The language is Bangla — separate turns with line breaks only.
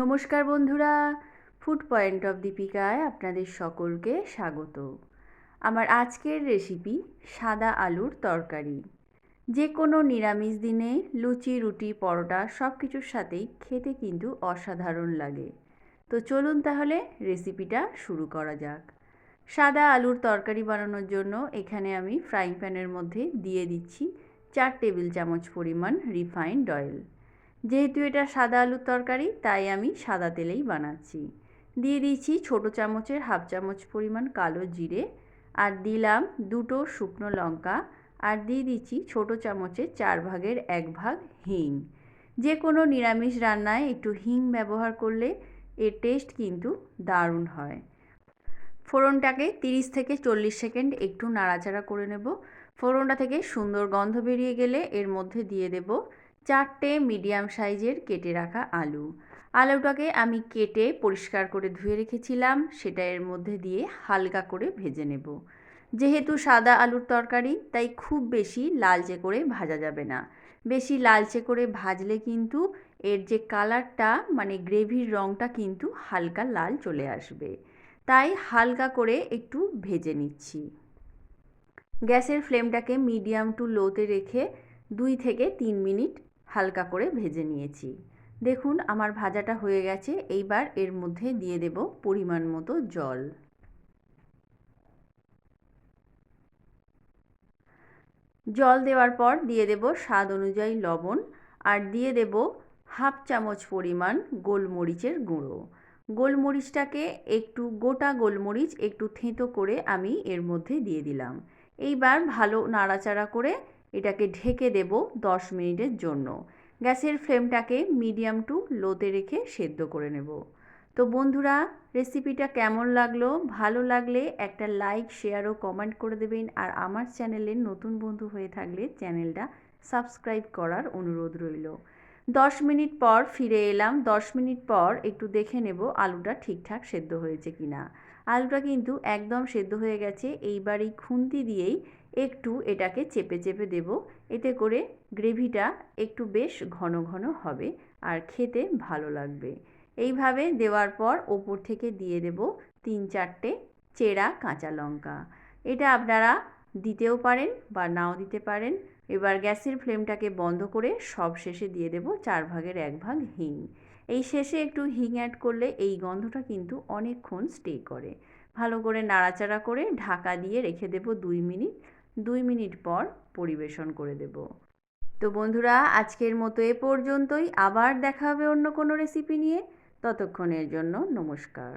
নমস্কার বন্ধুরা ফুড পয়েন্ট অফ দীপিকায় আপনাদের সকলকে স্বাগত। আমার আজকের রেসিপি সাদা আলুর তরকারি। যে কোনো নিরামিষ দিনে লুচি, রুটি, পরোটা সব কিছুর সাথেই খেতে কিন্তু অসাধারণ লাগে। তো চলুন তাহলে রেসিপিটা শুরু করা যাক। সাদা আলুর তরকারি বানানোর জন্য এখানে আমি ফ্রাইং প্যানের মধ্যে দিয়ে দিচ্ছি চার টেবিল চামচ পরিমাণ রিফাইন্ড অয়েল যেহেতু এটা সাদা আলুর তরকারি, তাই আমি সাদা তেলেই বানাচ্ছি। দিয়ে দিচ্ছি ছোটো চামচের হাফ চামচ পরিমাণ কালো জিরে আর দিলাম দুটো শুকনো লঙ্কা আর দিয়ে দিচ্ছি ছোটো চামচের চার ভাগের এক ভাগ হিং। যে কোনো নিরামিষ রান্নায় একটু হিং ব্যবহার করলে এর টেস্ট কিন্তু দারুণ হয়। ফোড়নটাকে তিরিশ থেকে চল্লিশ সেকেন্ড একটু নাড়াচাড়া করে নেব। ফোড়নটা থেকে সুন্দর গন্ধ বেরিয়ে গেলে এর মধ্যে দিয়ে দেব চারটে মিডিয়াম সাইজের কেটে রাখা আলু। আলুটাকে আমি কেটে পরিষ্কার করে ধুয়ে রেখেছিলাম, সেটা এর মধ্যে দিয়ে হালকা করে ভেজে নেব। যেহেতু সাদা আলুর তরকারি, তাই খুব বেশি লালচে করে ভাজা যাবে না। বেশি লালচে করে ভাজলে কিন্তু এর যে কালারটা মানে গ্রেভির রঙটা কিন্তু হালকা লাল চলে আসবে। তাই হালকা করে একটু ভেজে নিচ্ছি। গ্যাসের ফ্লেমটাকে মিডিয়াম টু লোতে রেখে দুই থেকে তিন মিনিট হালকা করে ভেজে নিয়েছি। দেখুন, আমার ভাজাটা হয়ে গেছে। এইবার এর মধ্যে দিয়ে দেব পরিমাণ মতো জল। জল দেওয়ার পর দিয়ে দেব স্বাদ অনুযায়ী লবণ আর দিয়ে দেব হাফ চামচ পরিমাণ গোলমরিচের গুঁড়ো। গোলমরিচটাকে একটু, গোটা গোলমরিচ একটু থেঁতো করে আমি এর মধ্যে দিয়ে দিলাম। এইবার ভালো নাড়াচাড়া করে এটাকে ঢেকে দেব দশ মিনিটের জন্য। গ্যাসের ফ্লেমটাকে মিডিয়াম টু লোতে রেখে সেদ্ধ করে নেব। তো বন্ধুরা, রেসিপিটা কেমন লাগল? ভালো লাগলে একটা লাইক, শেয়ার ও কমেন্ট করে দেবেন। আর আমার চ্যানেলের নতুন বন্ধু হয়ে থাকলে চ্যানেলটা সাবস্ক্রাইব করার অনুরোধ রইল। দশ মিনিট পর ফিরে এলাম, দশ মিনিট পর একটু দেখে নেব আলুটা ঠিকঠাক সেদ্ধ হয়েছে কি না। আলুটা কিন্তু একদম সেদ্ধ হয়ে গেছে, এইবার এই খুন্তি দিয়েই একটু এটাকে চেপে চেপে দেব। এতে করে গ্রেভিটা একটু বেশ ঘন ঘন হবে আর খেতে ভালো লাগবে। এইভাবে দেওয়ার পর ওপর থেকে দিয়ে দেব তিন চারটে চেরা কাঁচা লঙ্কা। এটা আপনারা দিতেও পারেন বা নাও দিতে পারেন। এবার গ্যাসের ফ্লেমটাকে বন্ধ করে সব শেষে দিয়ে দেব চার ভাগের এক ভাগ হিং। এই শেষে একটু হিং অ্যাড করলে এই গন্ধটা কিন্তু অনেকক্ষণ স্টে করে। ভালো করে নাড়াচাড়া করে ঢাকা দিয়ে রেখে দেব দুই মিনিট। দুই মিনিট পর পরিবেশন করে দেব। তো বন্ধুরা, আজকের মতো এ পর্যন্তই। আবার দেখা হবে অন্য কোনো রেসিপি নিয়ে। ততক্ষণের জন্য নমস্কার।